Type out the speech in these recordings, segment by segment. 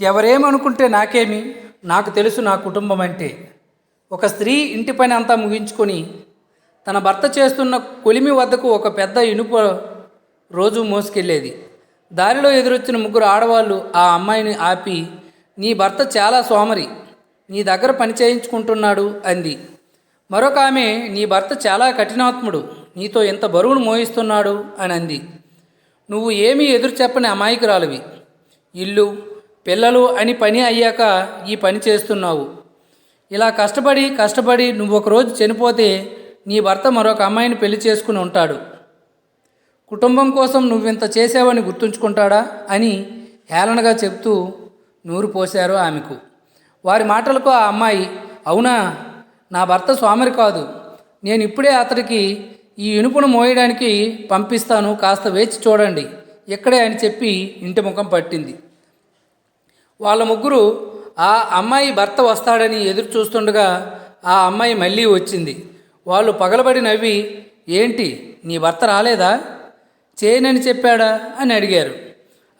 ఎవరేమనుకుంటే నాకేమి? నాకు తెలుసు నా కుటుంబం అంటే ఒక స్త్రీ ఇంటి పని అంతా ముగించుకొని తన భర్త చేస్తున్న కొలిమి వద్దకు ఒక పెద్ద ఇనుప రోజు మోసుకెళ్ళేది. దారిలో ఎదురొచ్చిన ముగ్గురు ఆడవాళ్ళు ఆ అమ్మాయిని ఆపి నీ భర్త చాలా సోమరి నీ దగ్గర పని చేయించుకుంటున్నాడు అంది. మరొక ఆమె నీ భర్త చాలా కఠినాత్ముడు నీతో ఎంత బరువును మోయిస్తున్నాడు అని అంది. నువ్వు ఏమీ ఎదురు చెప్పని అమాయకురాలివి. ఇల్లు పిల్లలు అని పని అయ్యాక ఈ పని చేస్తున్నావు. ఇలా కష్టపడి కష్టపడి నువ్వు ఒకరోజు చనిపోతే నీ భర్త మరొక అమ్మాయిని పెళ్ళి చేసుకుని ఉంటాడు. కుటుంబం కోసం నువ్వింత చేసావని గుర్తుంచుకుంటాడా అని హేళనగా చెప్తూ నూరు పోశారు ఆమెకు. వారి మాటలకు ఆ అమ్మాయి అవునా నా భర్త స్వామిరి కాదు. నేను ఇప్పుడే అతడికి ఈ ఇనుపును మోయడానికి పంపిస్తాను కాస్త వేచి చూడండి. ఇక్కడే అని చెప్పి ఇంటి ముఖం పట్టింది. వాళ్ళ ముగ్గురు ఆ అమ్మాయి భర్త వస్తాడని ఎదురు చూస్తుండగా ఆ అమ్మాయి మళ్ళీ వచ్చింది. వాళ్ళు పగలబడి నవ్వి ఏంటి నీ భర్త రాలేదా? చేయనని చెప్పాడా? అని అడిగారు.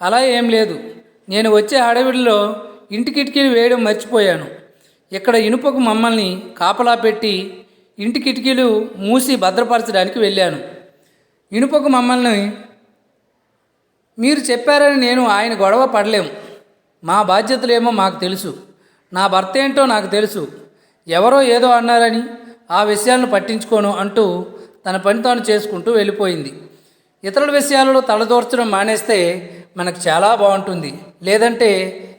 అలా ఏం లేదు. నేను వచ్చే అడవిలో ఇంటి కిటికీలు వేయడం మర్చిపోయాను. ఇక్కడ ఇనుపకు మమ్మల్ని కాపలా పెట్టి ఇంటి కిటికీలు మూసి భద్రపరచడానికి వెళ్ళాను. ఇనుపకు మమ్మల్ని మీరు చెప్పారని నేను ఆయన గొడవ పడలేము. మా బాధ్యతలేమో మాకు తెలుసు. నా భర్త ఏంటో నాకు తెలుసు. ఎవరో ఏదో అన్నారని ఆ విషయాలను పట్టించుకోను అంటూ తన పని తాను చేసుకుంటూ వెళ్ళిపోయింది. ఇతరుల విషయాలలో తలదోర్చడం మానేస్తే మనకు చాలా బాగుంటుంది. లేదంటే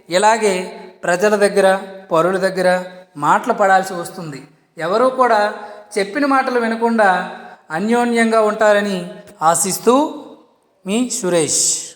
ఇలాగే ప్రజల దగ్గర పరుల దగ్గర మాటలు పడాల్సి వస్తుంది. ఎవరూ కూడా చెప్పిన మాటలు వినకుండా అన్యోన్యంగా ఉంటారని ఆశిస్తూ మీ సురేష్.